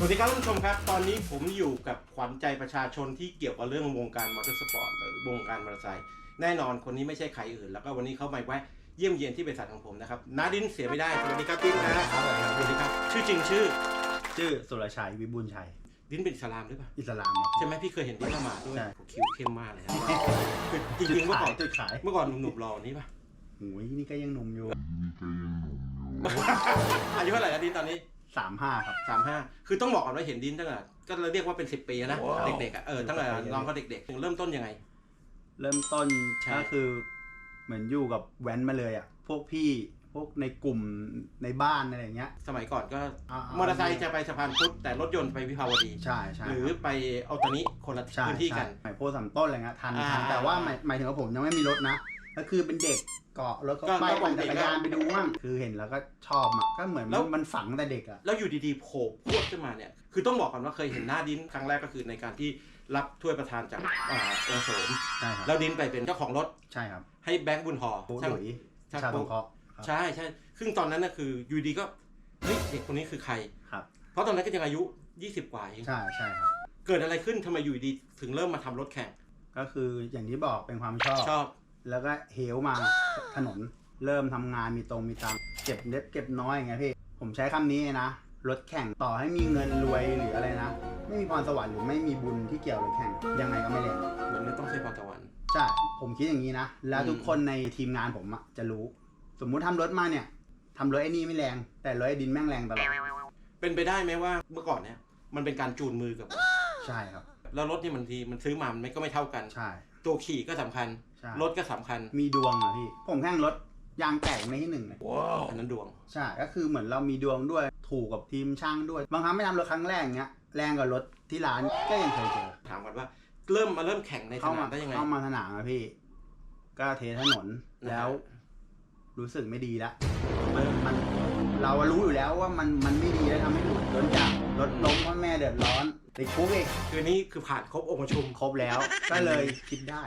สวัสดีครับท่านผู้ชมครับ ตอนนี้ผมอยู่กับขวัญใจประชาชนที่เกี่ยวกับเรื่องวงการมอเตอร์สปอร์ตหรือวงการมอเตอร์ไซค์แน่นอนคนนี้ไม่ใช่ใครอื่น แล้วก็วันนี้เขามาแวะเยี่ยมเยียนที่บริษัทของผมนะครับนาดินเสียไม่ได้สวัสดีครับดินนะสวัสดีครับ ชื่อจริงชื่อชื่อสุรชัยวิบูลย์ชัย ดินเป็นอิสลามหรือเปล่าอิสลามครับใช่ไหมพี่เคยเห็นดินละหมาดด้วยใช่ โอ้คิ้วเข้มมากเลยครับคือจริงๆเมื่อก่อนจุดขายเมื่อก่อนหนุ่มๆรอนี่ป่ะโอ้ยนี่ก็ยังหนุ่มอยู่ อายุเท่าไหร่แล้วดินตอนนี้ สามห้าครับ สามห้าคือต้องบอกก่อนว่าเห็นดินตั้งแต่ก็เรียกว่าเป็นสิบปีแล้วนะ ว้าว เด็กๆอะเออตั้งแต่น้องเขาเด็กๆถึงเริ่มต้นยังไง เริ่มต้นใช่ ก็คือ เหมือนอยู่กับแว้นมาเลยอะ พวกพี่พวกในกลุ่มในบ้านอะไรอย่างเงี้ยสมัยก่อนก็อ่าๆมอเตอร์ไซค์จะไปสะพานพุทธแต่รถยนต์ไปวิภาวดี ใช่ใช่หรือไปเอาตอนนี้คนละใช่พื้นที่กันใช่หมายโพธิ์สามต้นอะไรเงี้ยทันอ่าทันแต่ว่าหมายหมายถึงว่าผมยังไม่มีรถนะ ก็คือเป็นเด็กเกาะรถก็ก็ไปก็ปปั่นกติจักรยานไปดูว่างคือเห็นแล้วก็ชอบอะก็เหมือนแล้วมันฝังแต่เด็กอะแล้วอยู่ดีๆโผล่พรวดขึ้นมาเนี่ย คือต้องบอกก่อนว่าเคยเห็นหน้าดินครั้งแรกก็คือในการที่รับถ้วยประธานจากอ่าองค์โสม ใช่ครับแล้วดินไปเป็นเจ้าของรถใช่ครับให้แบงค์บุญหอโป๊ะช่างหลุยช่าง ชาโป๊ะตงเคราะห์ครับใช่ใช่ซึ่งตอนนั้นน่ะคืออยู่ดีก็ เฮ้ยเด็กคนนี้คือใคร ครับเพราะตอนนั้นก็ยังอายุ 20 กว่าเอง ใช่ใช่ครับ เกิดอะไรขึ้นทำไมอยู่ดีถึงเริ่มมาทำรถแข่ง ก็คืออย่างที่บอกเป็นความชอบ ชอบ แล้วก็เหวมาถนน เริ่มทำงานมีตรงมีตังค์เก็บเล็บเก็บน้อยอย่างเงี้ยพี่ ผมใช้คำนี้นะรถแข่งต่อให้มีเงินรวยหรืออะไรนะ ไม่มีพรสวรรค์หรือไม่มีบุญที่เกี่ยวรถแข่ง ยังไงก็ไม่เล่นมันไม่ต้องใช้พรสวรรค์ใช่ผมคิดอย่างนี้นะ แล้วอืมทุกคนในทีมงานผมอะจะรู้ สมมุติทำรถมาเนี่ยทำรถไอ้นี่ไม่แรง แต่รถไอ้ดินแม่งแรงตลอดเป็นไปได้ไหมว่าเมื่อก่อนเนี่ยมันเป็นการจูนมือกับ ใช่ครับ แล้วรถนี่มันทีมันซื้อมามันไม่ก็ไม่เท่ากัน ใช่ ตัวขี่ก็สำคัญ ใช่รถก็สำคัญมีดวงอะพี่ ผมแข่งรถยางแตกในที่หนึ่งเลยอันนั้นดวง ใช่ก็คือเหมือนเรามีดวงด้วยถูกกับทีมช่างด้วย บางครั้งไม่ทำรถครั้งแรกเงี้ยแรงกว่ารถที่ร้านก็ยังเคยเจอถามก่อนว่า เริ่มมาเริ่มแข่งในสเข้านามมาได้ยังไง เข้ามาสนามอะพี่ ก็เทถนนนะฮะ แล้ว รู้สึกไม่ดีแล้วมันมันเราอะรู้อยู่แล้วว่ามันมันไม่ดีแล้วทำให้หลุดโดนจับรถล้มพ่อแม่เดือดร้อนติดคุกอีก คือนี่คือผ่านครบองค์ประชุม ครบแล้ว ก็เลยคิดได้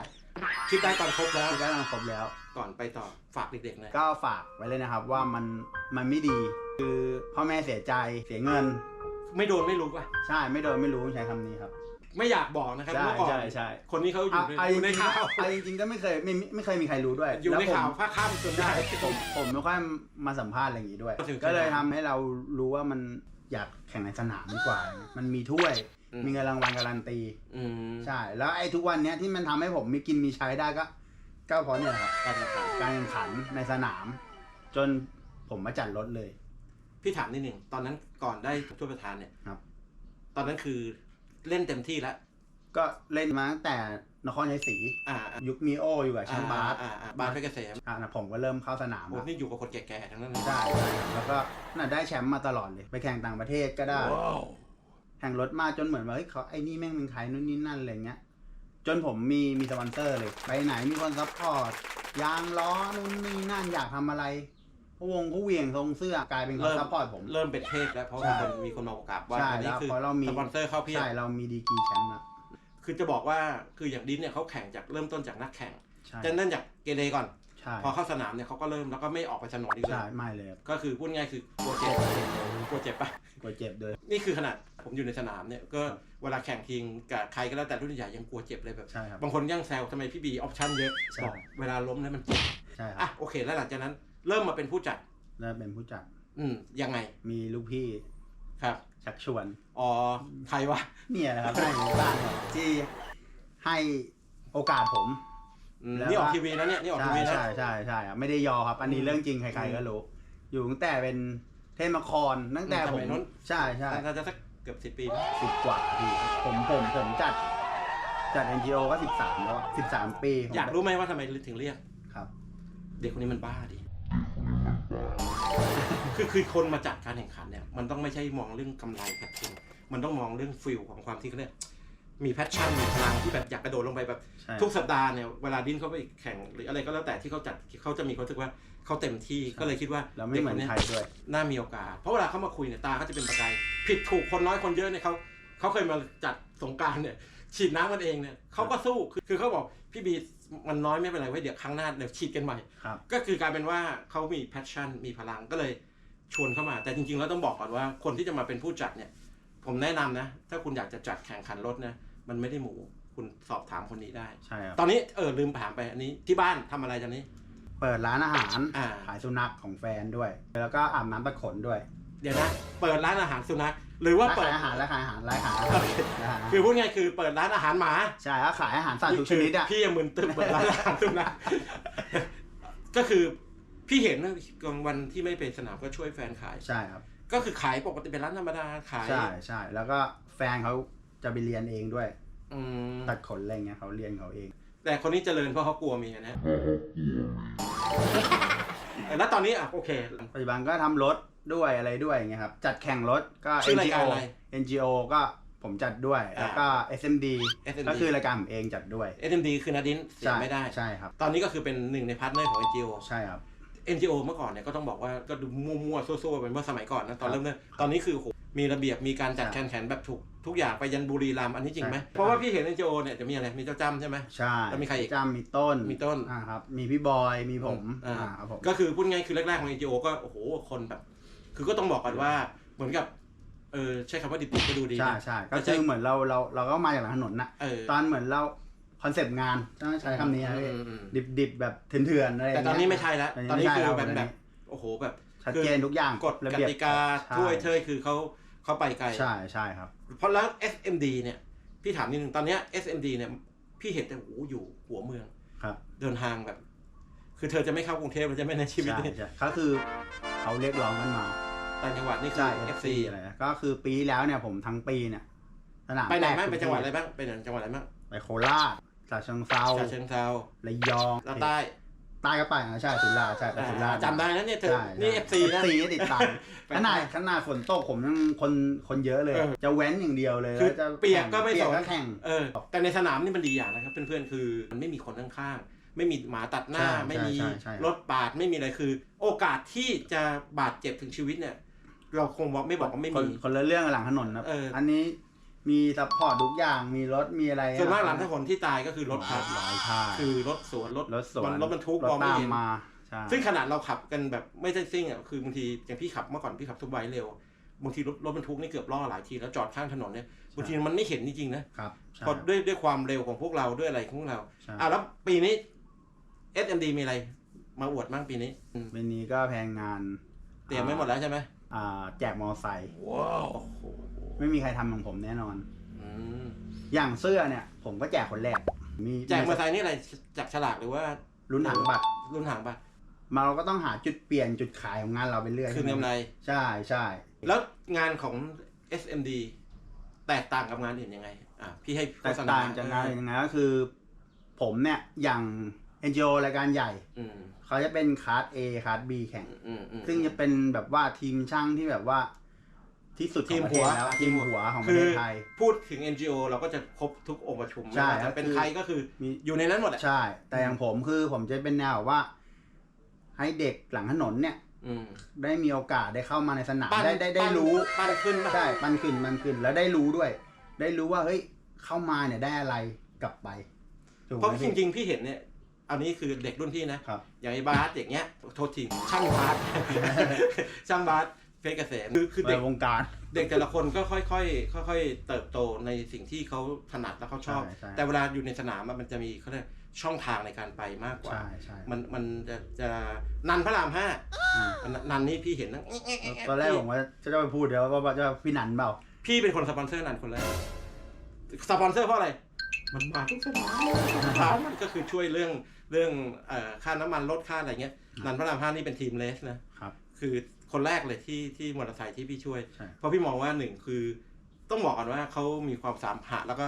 คิดได้ตอนครบแล้ว คิดได้ตอนครบแล้ว ก่อนไปต่อฝากเด็กๆหน่อยก็ฝากไว้เลยนะครับว่ามันมันไม่ดีคือพ่อแม่เสียใจเสียเงิน ไม่โดนไม่รู้ป่ะ ใช่ไม่โดนไม่รู้ใช้คำนี้ครับ ไม่อยากบอกนะครับใช่เมื่อก่อนใช่ใช่คนนี้เขาอเอายู่ในเอาอจยู่ในริงๆข่าวเอาจริงๆก็ไม่เคยไม่ไม่ไม่เคยมีใครรู้ด้วยอยู่ในแล้วผมข่าวผ้าข้ามจนได้ใช่ผมผมไม่ค่อยมาสัมภาษณ์อะไรอย่างนี้ด้วย ก็ถือก็เลยทำให้เรารู้ว่ามันอยากแข่งในสนามดีกว่า มันมีถ้วย อืม มีเงินรางวัลการันตี อืมใช่ แล้วไอ้ทุกวันเนี้ยที่มันทำให้ผมมีกินมีใช้ได้ก็ก็เพราะเนี่ยครับการแข่งขันการแข่งขันในสนาม จนผมมาจัดรถเลย พี่ถามนิดหนึ่งตอนนั้นก่อนได้ถ้วยประธานเนี่ยครับ ตอนนั้นคือเล่นเต็มที่แล้วก็เล่นมาตั้งแต่นครชัยศรีอ่าอ่ายุคมีโออยู่กับแชมป์บาสอ่าอ่าบาสเพชรเกษมอ่านะผมก็เริ่มเข้าสนามโอ้แล้วนี่อยู่กับคนแก่ๆทั้งนั้นเลยได้ใช่ครับแล้วก็น่าได้แชมป์มาตลอดเลย ไปแข่งต่างประเทศก็ได้ แข่งรถมาจนเหมือนว่าเฮ้ยเขาไอ้นี่แม่งเป็นใครนู่นนี่นั่นอะไรเงี้ย จนผมมีมีสปอนเซอร์เลย ไปไหนมีคนซัพพอร์ตยางล้อนู่นนี่นั่นอยากทำอะไรพะวงเขาเหวี่ยงทรงเสื้อกลายเป็นเขาซัพพอร์ตผม เริ่มเป็นเทพแล้วเพราะใช่มีคนมีคนมาประกาศว่าใช่อันนี้แล้วคือเพราะเรามีสปอนเซอร์เข้าเพียบใช่เรามีดีกรีแชมป์แล้วคือจะบอกว่าคืออย่างดินเนี่ยเขาแข่งจากเริ่มต้นจากนักแข่งใช่จะนั่นจากเกเรก่อน ใช่ พอเข้าสนามเนี่ยเขาก็เริ่มแล้วก็ไม่ออกไปถนนอีกเลใช่ ยไม่เลยครับก็คือพูดง่ายคือกลัวเจ็บกลัวเจ็บปะ กลัวเจ็บเลยนี่คือขนาดผมอยู่ในสนามเนี่ยก็ครับเวลาแข่งทีงกับใครก็แล้วแต่รุ่นใหญ่ยังกลัวเจ็บเลยแบบ ใช่ครับ บางคนยังแซวทำไมพี่บีออปชั่นเยอะใช่ บอกเวลาล้มแล้วมันเจ็บใช่ครัอะบโอเค แล้วหลังจากนั้นเริ่มมาเป็นผู้จัด แล้วเป็นผู้จัด อืมยังไงมีลูกพี่ครับชักชวน อ๋อใครวะเนี่ยนะครับให้ในบ้านเนี่ยที่ให้โอกาสผมอืม แล้วนี่ออกว่าทีวีนะเนี่ยนี่ออกใช่ทีวีนะใช่ใช่ใช่ครับไม่ได้ยอครับ อันนี้อืมเรื่องจริงใครๆก็รู้ อยู่ตั้งแต่เป็นเทพนครตั้งแต่อืมผสมมัยนู้นใช่ใช่น่าจะสักเกือบสิบปีนะสิบกว่าพี่ผมผมผมจัด จัด NGO ก็สิบสามแล้วสิบสามปีผมอยากรู้ไหมว่าทำไมถึงเรียก ครับ เด็กคนนี้มันบ้าดิ คือคือคนมาจัดการแข่งขันเนี่ย มันต้องไม่ใช่มองเรื่องกำไรกับทุนมันต้องมองเรื่องฟิลของความที่เขาเรียก มีแพชชั่นมีพลังที่แบบอยากกระโดดลงไปแบบใช่ ทุกสัปดาห์เนี่ยเวลาดิ้นเขาไปแข่งหรืออะไรก็แล้วแต่ที่เขาจัดเขาจะมีความรู้สึกว่าเขาเต็มที่ก็เลยคิดว่าแล้วไม่เหมือนด็กใครด้วย น่ามีโอกาส เพราะเวลาเขามาคุยเนี่ยตาเขาจะเป็นประกาย ผิดถูกคนน้อยคนเยอะเนี่ยเขาเขาเคยมาจัดสงกรารเนี่ย ฉีดน้ำมันเองเนี่ยเขาก็สู้คือคือเขาบอกพี่บีมันน้อยไม่เป็นไรไว้ยเดี๋ยวครั้งหน้าเดี๋ยวฉีดกันใหม่ ครับ ก็คือกลายเป็นว่าเขามีแพชชั่นมีพลังก็เลยชวนเข้ามา แต่จริงๆแล้วต้องบอกก่อนว่าคนที่จะมาเป็นผู้จัดเนี่ย ผมแนะนำนะ ถ้าคุณอยากจะจัดแข่งขันรถนะ มันไม่ได้หมู คุณสอบถามคนนี้ได้ ใช่ครับ ตอนนี้เออลืมถามไปอันนี้ที่บ้านทำอะไรตอนนี้ เปิดร้านอาหาร อ่า ขายสุนัขของแฟนด้วย แล้วก็อาบน้ำตะขนด้วยเดี๋ยวนะ เปิดร้านอาหารสุนัขหรือว่าร้านเปิขาดยอาหารร้านขายอาหารร้านขายอาหารโอเคร้านขายอาหารคือพูดง่ายคือเปิดร้านอาหารหมาใช่แล้วขายอาหารสัตว์ทุกชนิดอะ พี่ยังมึนตึ๊บเปิดร้านอาหารสุนัขก็คือพี่เห็นนะกลางวันที่ไม่เป็นสนามก็ช่วยแฟนขาย ใช่ครับ ก็คือขายปกติเป็นร้านธรรมดาขาย ใช่ใช่แล้วก็แฟนเขา จะไปเรียนเองด้วย อืมตัดขนอะไรเงี้ยเขาเรียนเขาเองแต่คนนี้เจริญเพราะเขากลัวเมียนะเออแล้วตอนนี้อะโอเค ปัจจุบันก็ทำรถด้วยอะไรด้วยอย่างเงี้ยครับ จัดแข่งรถก็ ชื่อราย NGO การอะไร NGO ก็ผมจัดด้วยแล้วก็ SMD SMD ก็คือรายการผมเองจัดด้วย SMD คือนาดินเสียใช่ไม่ได้ ใช่ครับ ตอนนี้ก็คือเป็นหนึ่งในพาร์ทเนอร์ของ NGO ใช่ครับ NGO เมื่อก่อนเนี่ยก็ต้องบอกว่าก็ดูมั่วๆซั่วๆไปเมื่อสมัยก่อนนะตอนครับเริ่มเริ่มตอนนี้คือโห มีระเบียบมีการจัดใช่แข่งขันแบบถูกทุกอย่างไปยันบุรีรัมย์อันนี้จริงไหมใช่เพราะว่าพี่เห็น NGO เนี่ยจะมีอะไรมีเจ้าจ้ำใช่ไหมใช่แล้วมีใครอีกจำมีต้นมีต้นอ่าครับมีพี่บอยมีผมอ่าอ่าครับผมก็คือพูดง่ายคือแรกๆของ NGO ก็โอ้โหคนแบบ คือก็ต้องบอกกันว่าเหมือนกับเออใช้คำว่าดิบๆก็ดูดีใช่นะใช่แต่ก็ใช่คือเหมือนเราเราเราก็มาจากหลังถนนน่ะเออตอนเหมือนเราคอนเซปต์งานต้องใช้คำนี้นะพี่อืมอืมดิบดิบๆแบบเถื่อนๆอะไรย่างแต่เงี้ยตอนนี้ไม่ใช่แล้วตอนนี้คือแบบไม่ใช่แบแล้วบโอ้โหแบบชัดเจนทุกอย่างกฎระกเบียบติกาใช่ถ้วยเทยคือเขา เขาไปไกล ใช่ใช่ครับ เพราะแล้ว SMD เนี่ย พี่ถามนิดนึงตอนเนี้ย SMD เนี่ย พี่เห็นแต่โอ้โหอยู่หัวเมืองครับ เดินทางแบบ คือเธอจะไม่เข้ากรุงเทพเราจะไม่ในชีวิตใช่นี้ใช่ก็คือเขาเรียกร้องกันมาต่างจังหวัดนี่คืใช่อ FC FC อะไรนะก็คือปีที่แล้วเนี่ยผมทั้งปีเนี่ยสนามไปไหนแตกบ้างทุกไปจังหวัดอะไรที่บ้างไปไหนจังหวัดอะไรบ้างไปโคราชฉะเชิงเทราฉะเชิงเทราระยอง แล้วใต้ ใต้ก็ไปนะใช่สุราษฎร์ใช่ไปสุราษฎร์จำได้นะเนี่ยเธอ ใช่นี่ใช่ FC นะ FC นี่ติดตามไปขนาดขนาดฝนตกผมยังคนคนเยอะเลย เออจะแว้นอย่างเดียวเลยคือแล้วจะเปียกก็ไม่เปียสกนก็แข่ง เออ แต่ในสนามนี่มันดีอย่างนะครับ เพื่อนๆ คือมันไม่มีคนข้างๆ ไม่มีหมาตัดหน้า ใช่ไม่มีใช่ใช่ รถปาด ไม่มีอะไรคือ โอกาสที่จะบาดเจ็บถึงชีวิตเนี่ย เราคงบอกไม่บอกว่าไม่คนมี คนละเรื่องกับหลังถนนนะเอออั อันนี้ มีซัพพอร์ตทุกอย่างมีรถมีอะไรส่วนมากหลังถนนที่ตายก็คือรถพัดหลายท่าคือรถสวนรถรถสวนรถบรรทุกรถมองไม่ตามเห็นมาใช่ซึ่งขนาดเราขับกันแบบไม่ได้ซิ่งอะคือบางทีอย่างพี่ขับเมื่อก่อนพี่ขับทุกไบค์เร็วบางทีรถรถบรรทุกนี่เกือบล่อหลายทีแล้วจอดข้างถนนเนี่ยบางทีมันไม่เห็นจริงๆนะครับใช่เพราะด้วยด้วยความเร็วของพวกเราด้วยอะไรของพวกเราใช่อะแล้วปีนี้ SMD มีอะไร มาอวดบ้างปีนี้อืมวันนี้ก็แพงงาน เตรียมไว้หมดแล้วใช่ไหมอ่า แจกมอไซค์ว้าวโอ้โห ไม่มีใครทำของผมแน่นอน อืมอย่างเสื้อเนี่ย ผมก็แจกคนแรก มีแจกมอเตอร์ไซค์นี่อะไรจับฉลากหรือว่าลุ้นหางบัตรรุ่นหางบัตรมาเราก็ต้องหาจุดเปลี่ยนจุดขายของงานเราไปเรื่อยคืนกำไร ใช่ใช่แล้วงานของ SMD แตกต่างกับงานอื่นยังไง อะ พี่ให้แตกต่างจากงานอื่นยังไงก็คือ ผมเนี่ยอย่าง NGO รายการใหญ่ อืมเขาจะเป็นคาร์ด A คาร์ด B แข่ง อืมอืมซึ่งจะเป็นแบบว่าทีมช่างที่แบบว่า ที่สุดขทีองมประเทหัวศแล้วทีมหัวของปคืระเทอศไทย พูดถึง NGO เราก็จะครบทุกองค์ประชุมใช่ไม่ว่าจะเป็นก็คือ ใครก็คือมีอยู่ในนั้นหมดแหละใช่ แต่อย่างผมคือผมจะเป็นแนวแบบว่า ให้เด็กหลังถนนเนี่ย อืม ได้มีโอกาสได้เข้ามาในสนามปั้นได้ได้ได้ปั้นรู้ปั้นขึ้นปะใช่ปันขึ้นมันขึ้นแล้วได้รู้ด้วย ได้รู้ว่าเฮ้ยเข้ามาเนี่ยได้อะไรกลับไปถูกเพราะไหมจพี่ริง ๆ พี่เห็นเนี่ย อันนี้คือเด็กรุ่นพี่นะ ครับ อย่างไอ้บาสอย่างเงี้ย โทษทีช่างบาส ช่างบาส เพชรเกษมคือคือในเด็กวงการ เด็กแต่ละคนก็ค่อยๆค่อยๆเติบโตในสิ่งที่เขาถนัดและเขาชอบใช่ใช่ แต่เวลาอยู่ในสนามอะมันจะมีเขาเรียกช่องทางในการไปมากกว่า ใช่ใช่มันมันจะจะนันพระรามห้าอืมนันนี่พี่เห็นนะตอนแรกผมว่าจะจะไปพูดเดี๋ยวว่าว่าจะพี่หนันเปล่า พี่เป็นคนสปอนเซอร์นันคนแรกสปอนเซอร์เพราะอะไร มันมาทุกสนามสนามมันก็คือช่วยเรื่องเรื่องเอ่อค่าน้ำมันลดค่าอะไรเงี้ยนันพระรามห้านี่เป็นทีมเลสนะครับ คือ คนแรกเลยที่ที่มอเตอร์ไซค์ที่พี่ช่วย ใช่ เพราะพี่มองว่าหนึ่งคือ ต้องบอกก่อนว่าเขามีความสามารถแล้วก็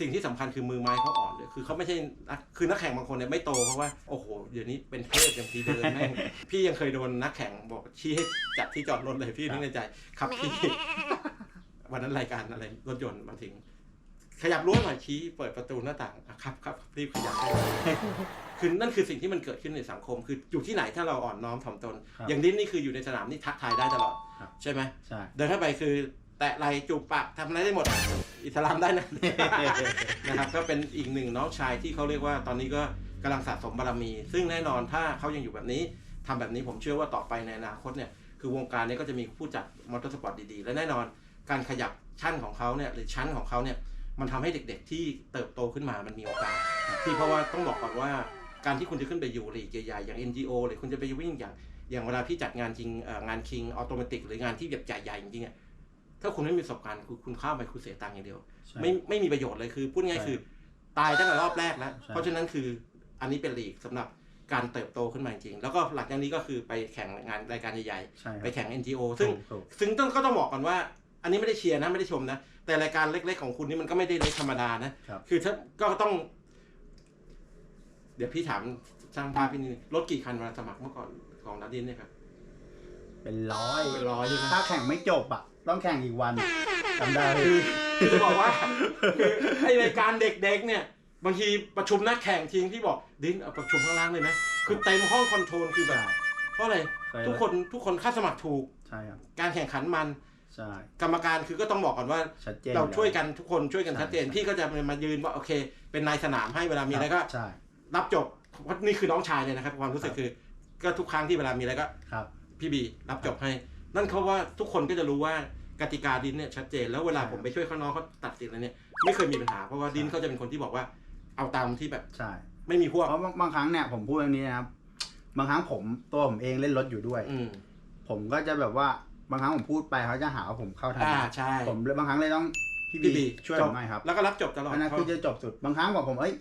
สิ่งที่สำคัญคือมือไม้เขาอ่อนเลยคือเขาไม่ใช่นักคือนักแข่งบางคนเนี่ยไม่โตเพราะว่าโอ้โหเดี๋ยวนี้เป็นเทพอย่างทีเดินแม่ง พี่ยังเคยโดนนักแข่งบอกชี้ให้จัดที่จอดรถเลยพี่นึกในใจครับพี่ วันนั้นรายการอะไรรถยนต์มาถึง ขยับรั้วหน่อยชี้เปิดประตูหน้าต่างอะครับครับรีบขยับให้ คือนั่นคือสิ่งที่มันเกิดขึ้นในสังคม คืออยู่ที่ไหนถ้าเราอ่อนน้อมถ่อมตน ครับอย่างดิ้นนี่คืออยู่ในสนามนี่ทักทายได้ตลอด ครับ ใช่ไหมใช่ เดินเข้าไปคือแตะไหลจูบปากทำอะไรได้หมด อิสลามได้นะ นะครับก็เป็นอีกหนึ่งน้องชายที่เขาเรียกว่าตอนนี้ก็กำลังสะสมบารมี ซึ่งแน่นอนถ้าเขายังอยู่แบบนี้ทำแบบนี้ผมเชื่อว่าต่อไปในอนาคตเนี่ยคือวงการนี้ก็จะมีผู้จัดมอเตอร์สปอร์ตดีๆ และแน่นอนการขยับชั้นของเขาเนี่ยหรือชั้นของเขาเนี่ยมันทำให้เด็กๆที่เติบโตขึ้นมามันมีโอกาสที่เพราะว่าต้องบอกก่อนว่า การที่คุณจะขึ้นไปอยู่ลีกใหญ่ๆอย่าง NGO หรือคุณจะไปวิ่งอย่างอย่างเวลาพี่จัดงานจริงเอ่องานคิงออโตเมติกหรืองานที่แบบใหญ่ๆจริงๆอะถ้าคุณไม่มีประสบการณ์คุณคุณเข้าไปคุณเสียตังค์อย่างเดียวใช่ไม่ไม่มีประโยชน์เลยคือพูดง่ายใช่ๆคือตายตั้งแต่รอบแรกแล้วใช่เพราะฉะนั้นคืออันนี้เป็นลีกสำหรับการเติบโตขึ้นมาจริงๆแล้วก็หลังจากนี้ก็คือไปแข่งงานรายการใหญ่ใช่คๆรับไปแข่ง NGO ซึ่งถูกถูกซึ่งต้องก็ต้องบอกก่อนว่า อันนี้ไม่ได้เชียร์นะไม่ได้ชมนะ แต่รายการเล็กๆของคุณนี่มันก็ไม่ได้เล็กธรรมดานะครับคือถ้าก็ต้อง เดี๋ยวพี่ถามช่างภาพพี่นี่รถกี่คันเวลาสมัครเมื่อก่อนของนาดินเนี่ยครับ เป็นร้อยเป็นร้อยใช่ไหมถ้าแข่งไม่จบอะ ต้องแข่งอีกวันจำได้เลยคือจะบอกว่าคือไอรายการเด็กๆเนี่ยบางทีประชุมนักแข่งทีมที่บอกดินเอาประชุมข้างล่างเลยไหมคือเต็มห้องคอนโทรลคือแบบใช่เพราะอะไรเคยทุกคนทุกคนค่าสมัครถูกใช่ครับการแข่งขันมันใช่กรรมการคือก็ต้องบอกก่อนว่าชัดเจนเราแล้ช่วยกันทุกคนช่วยกันใช่ชัดเจนใช่พี่ก็จะมายืนว่าโอเค เป็นนายสนามให้เวลามีอะไรก็ใช่ รับจบเพราะนี่คือน้องชายเลยนะครับ ความรู้สึกคือ ก็ทุกครั้งที่เวลามีอะไรก็ครับ พี่บีรับจบให้ นั่นเขาว่าทุกคนก็จะรู้ว่ากติกาดินเนี่ยชัดเจนแล้วเวลาผมไปช่วยข้างน้องเขาตัดสินอะไรเนี่ยไม่เคยมีปัญหาเพราะว่าดินเขาจะเป็นคนที่บอกว่าเอาตามที่แบบใช่ ไม่มีพวกเพราะบางบางครั้งเนี่ยผมพูดแบบนี้นะครับบางครั้งผมตัวผมเองเล่นรถอยู่ด้วย อืม ผมก็จะแบบว่าบางครั้งผมพูดไปเขาจะหาว่าผมเข้าทางอ่าใช่ผมเลยบางครั้งเลยต้องพี่พี่บีบีช่วยจผบมหน่อยครับ แล้วก็รับจบตลอดอันนั้นคือจะจบสุดบางครั้งบอกผมเอ้ย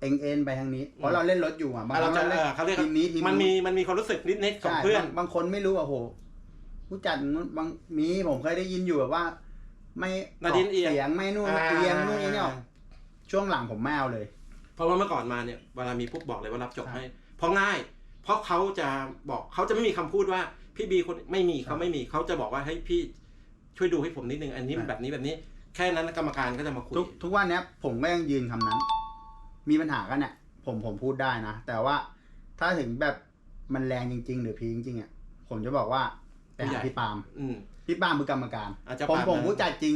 เอ็งเอ็นไปทางนี้ เพราะเราเล่นรถอยู่อะบางอะคเรารั้งจะเราเอเล่นอเขาเรียกทีมนี้ทีมมันมีนู้มันมีความรู้สึกนิดๆของใช่เพื่อนบางบางคนไม่รู้อะโหผู้จัดบางมีผมเคยได้ยินอยู่แบบว่า ไม่นาดินเอียงเสียงไม่นู่นอ่าเอียงนู่นนี่เนี่ยช่วงหลังผมไม่เอาเลย เพราะว่าเมื่อก่อนมาเนี่ยเวลามีปุ๊บบอกเลยว่ารับจบใช่ให้ เพราะง่าย เพราะเขาจะบอกเขาจะไม่มีคำพูดว่าพี่บีคนไม่มีใช่เขาไม่มีเขาจะบอกว่าให้ยพี่ช่วยดูให้ผมนิดนึงอันนี้ใช่แบบนี้แบบนี้ แค่นั้นกรรมการก็จะมาคุยทุกทุกวันเนี้ยผมก็ยังยืนคำนั้น มีปัญหากันเนี่ยผมผมพูดได้นะ แต่ว่าถ้าถึงแบบมันแรงจริง ๆ หรือพีคจริงๆอะผมจะบอกว่าไปหาพี่ปาล์มอืม พี่ปาล์มคือกรรมการอาจจะผมปาล์มผมนะ ผู้จัดจริง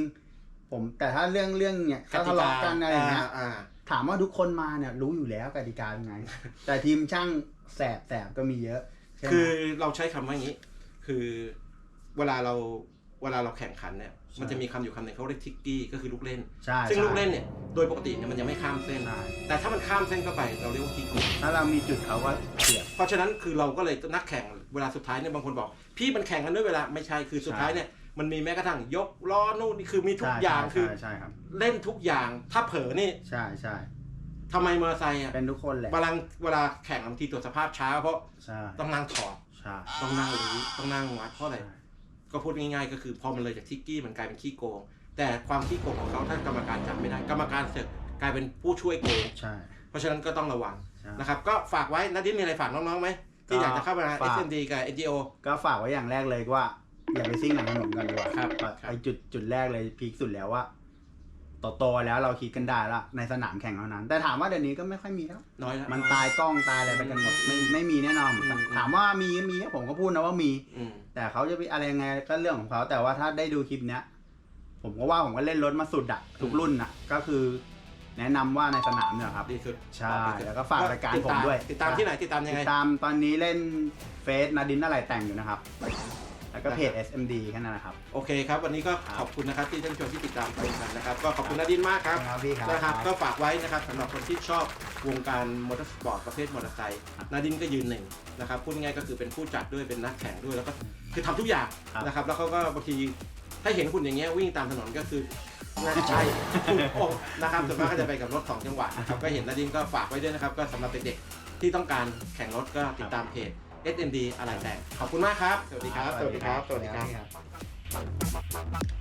ผมแต่ถ้าเรื่องเรื่องเนี่ยถ้าทะเลาะกันอะไรอย่างเงี้ยอ่าถามว่าทุกคนมาเนี่ยรู้อยู่แล้วกติกาเป็นไง แต่ทีมช่างแสบแสบก็มีเยอะใช่ไหม คือเราใช้คำว่าอย่างนี้ คือเวลาเรา เวลาเราแข่งขันเนี่ยใช่มันจะมีคำอยู่คำหนึ่งเขาเรียกทิกกี้ก็คือลูกเล่น ใช่ซึ่งใช่ลูกเล่นเนี่ยโดยปกติเนี่ยมันจะไม่ข้ามเส้น ใช่แต่ถ้ามันข้ามเส้นเข้าไปเราเรียกว่าขี้โกงถ้าเรามีจุดเขาก็เสียบ เพราะฉะนั้นคือเราก็เลยนักแข่งเวลาสุดท้ายเนี่ยบางคนบอก พี่มันแข่งกันด้วยเวลาไม่ใช่คือสุดท้ายเนี่ยมันมีแม้กระทั่งยกล้อนู่นนี่คือมีทุกใช่อย่างใช่คือ ใช่ใช่ครับเล่นทุกอย่างถ้าเผลอนี่ใช่ใช่ทำไมมอเตอร์ไซค์อะเป็นทุกคนแหละเวลาเวลาแข่งบางทีตรวจสภาพช้าเพราะใช่ต้องนั่งถอดใช่ ต้องนั่งรื้อต้องนั่งวัดเพราะอะไรใช่ ก็พูดง่ายๆ ก็คือพอมันเลยจากทิกกี้มันกลายเป็นขี้โกง แต่ความขี้โกงของเขาถ้ากรรมการจับไม่ได้ กรรมการเสร็จกลายเป็นผู้ช่วยโกงใช่ เพราะฉะนั้นก็ต้องระวังใช่ นะครับ ก็ฝากไว้นัดดินมีอะไรฝากน้องๆไหมที่อยากจะเข้ามา ฝาก SMD กับ NGO ก็ฝากไว้อย่างแรกเลยว่า อย่าไปซิ่งหลังถนนกันดีกว่าครับไอจุดจุดแรกเลยพีคสุดแล้วว่า โตโตๆแล้วเราคิดกันได้ละในสนามแข่งเท่านั้น แต่ถามว่าเดี๋ยวนี้ก็ไม่ค่อยมีแล้ว น้อยแล้ว มันตายกล้องตายอะไรไปกันหมดไม่ไม่มีแน่นอนอืม ถามว่ามีมีผมก็พูดนะว่ามี อืม แต่เขาจะไปอะไรยังไงก็เรื่องของเขาแต่ว่าถ้าได้ดูคลิปเนี้ย ผมก็ว่าผมก็เล่นรถมาสุดอะทุกรุ่นอะก็คือแนะนำว่าในสนามเนี่ยครับ ดีสุดใช่แล้วก็ฝากรายการผมด้วย ติดตามที่ไหนติดตามยังติไง ดตามตอนนี้เล่นเฟซนาดินอะไรแต่งอยู่นะครับ แล้วก็เพจนะครับ SMD แค่นั้นนะครับ โอเคครับ วันนี้ก็ครับขอบคุณนะครับที่ท่านผู้ชมที่ติดตามชมกันนะครับ ก็ขอบคุณนาดินมากครับครับพี่ครับ นะครับ ก็ฝากไว้นะครับสำหรับคนที่ชอบวงการมอเตอร์สปอร์ตประเภทมอเตอร์ไซค์ครับนาดินก็ยืนหนึ่งนะครับพูดง่ายๆก็คือเป็นผู้จัดด้วยเป็นนักแข่งด้วยแล้วก็คือทำทุกอย่างครับ นะครับ แล้วเขาก็บางทีถ้าเห็นคุณอย่างเงี้ยวิ่งตามถนนก็คือน่าจะใช่ถูกอกนะครับส่วนมากก็จะไปกับรถสองจังหวะนะครับก็เห็นนาดินก็ฝากไว้ด้วยนะครับก็สำหรับเด็กๆที่ต้องการแข่งรถก็ติดตามเพจ SMD อะไรแต่งขอบคุณมากครับ สวัสดีครับ สวัสดีครับ สวัสดีครับครับ